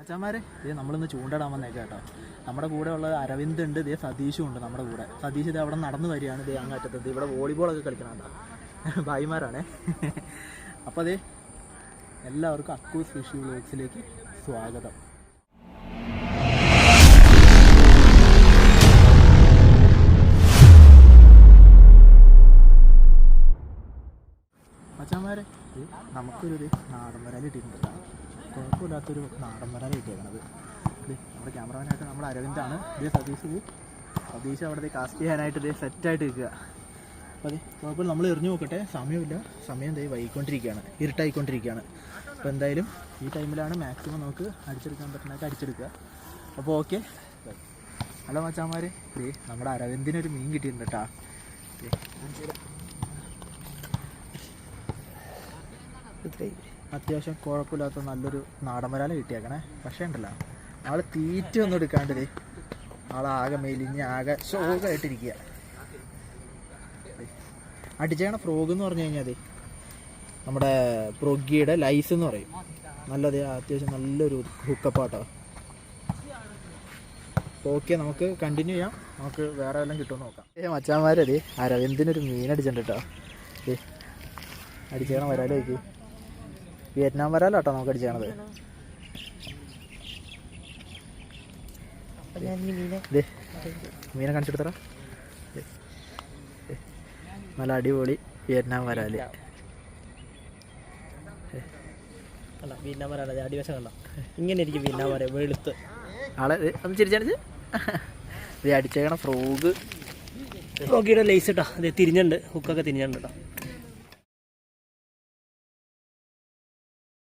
അച്ഛന്മാരെ ഇത് നമ്മളിന്ന് ചൂണ്ടിടാൻ വന്നേക്കാം കേട്ടോ. നമ്മുടെ കൂടെ ഉള്ള അരവിന്ദ് ഉണ്ട് ഇതേ സതീഷും ഉണ്ട് നമ്മുടെ കൂടെ. സതീഷ് ഇത് അവിടെ നടന്നു വരികയാണ് ഇതേ അങ്ങാറ്റത്ത് ഇവിടെ വോളിബോളൊക്കെ കളിക്കണുണ്ടോ ഭായിമാരാണേ. അപ്പോൾ അതെ എല്ലാവർക്കും അക്കൂസ് ഫിഷ് വ്ലോഗ്സിലേക്ക് സ്വാഗതം. മച്ചാന്മാരെ നമുക്കൊരു ഇത് നാടൻ വരാൻ കിട്ടിയിട്ടുണ്ട് കേട്ടോ. കുഴപ്പമില്ലാത്തൊരു നാടൻ വരാൽ കിട്ടിയേക്കണത് നമ്മുടെ ക്യാമറമാനായിട്ട് നമ്മൾ അരവിന്ദാണ്. ഇതേ സതീഷ് സതീഷ് അവിടെ കാസ്റ്റ് ചെയ്യാനായിട്ട് ഇതേ സെറ്റായിട്ട് നിൽക്കുക. അപ്പോൾ അതെ കുഴപ്പമില്ല. നമ്മൾ എറിഞ്ഞു നോക്കട്ടെ. സമയമില്ല. സമയം ദേ വൈകിക്കൊണ്ടിരിക്കുകയാണ്. ഇരുട്ടായിക്കൊണ്ടിരിക്കുകയാണ്. അപ്പോൾ എന്തായാലും ഈ ടൈമിലാണ് മാക്സിമം നമുക്ക് അടിച്ചെടുക്കാൻ പറ്റുന്നതൊക്കെ അടിച്ചെടുക്കുക. അപ്പോൾ ഓക്കെ ഹലോ മച്ചാന്മാരെ ദേ നമ്മുടെ അരവിന്ദിനൊരു മീൻ കിട്ടിയിട്ടുണ്ട് കേട്ടോ തരാം. അത്യാവശ്യം കുഴപ്പമില്ലാത്ത നല്ലൊരു നാടൻ വരാല കിട്ടിയേക്കണേ. പക്ഷേ ഉണ്ടല്ലോ ആൾ തീറ്റ ഒന്നും എടുക്കാണ്ടേ ദേ ആളാകെ മെലിഞ്ഞ് ആകെ ശോകമായിട്ടിരിക്കുക അടിച്ചേണ ഫ്രോഗ് എന്ന് പറഞ്ഞു കഴിഞ്ഞാൽ നമ്മുടെ പ്രൊഗിയുടെ ലൈസ് എന്ന് പറയും. നല്ലത് അത്യാവശ്യം നല്ലൊരു ഹുക്കപ്പാട്ടോ ഓക്കെ നമുക്ക് കണ്ടിന്യൂ ചെയ്യാം. നമുക്ക് വേറെ വല്ലതും കിട്ടുമെന്ന് നോക്കാം. ഏ മച്ചാന്മാരത് അരവിന്ദിനൊരു മീൻ അടിച്ചിട്ടുണ്ട് കേട്ടോ. ഏ വരാലോ വരാലേക്ക് വിയറ്റ്നാം വരാലാട്ടോ നമുക്ക് അടിച്ചാണത് മീനെ കാണിച്ചെടുത്തറ നല്ല അടിപൊളി വിയറ്റ്നാം വരാൽ. അടിവശം കണ്ട? ഇങ്ങനെ ഇരിക്കും വിയറ്റ്നാം പറയാം വെളുത്ത്. ആളെ ഒന്ന് ചിരിച്ചടിച്ച് ഇത് അടിച്ചേക്കണ ഫ്രോഗ്. ഫ്രോഗിയുടെ ലേസ് ഇട്ടാ? അത് തിരിഞ്ഞുണ്ട്. ഹുക്കൊക്കെ തിരിഞ്ഞുണ്ട് കേട്ടോ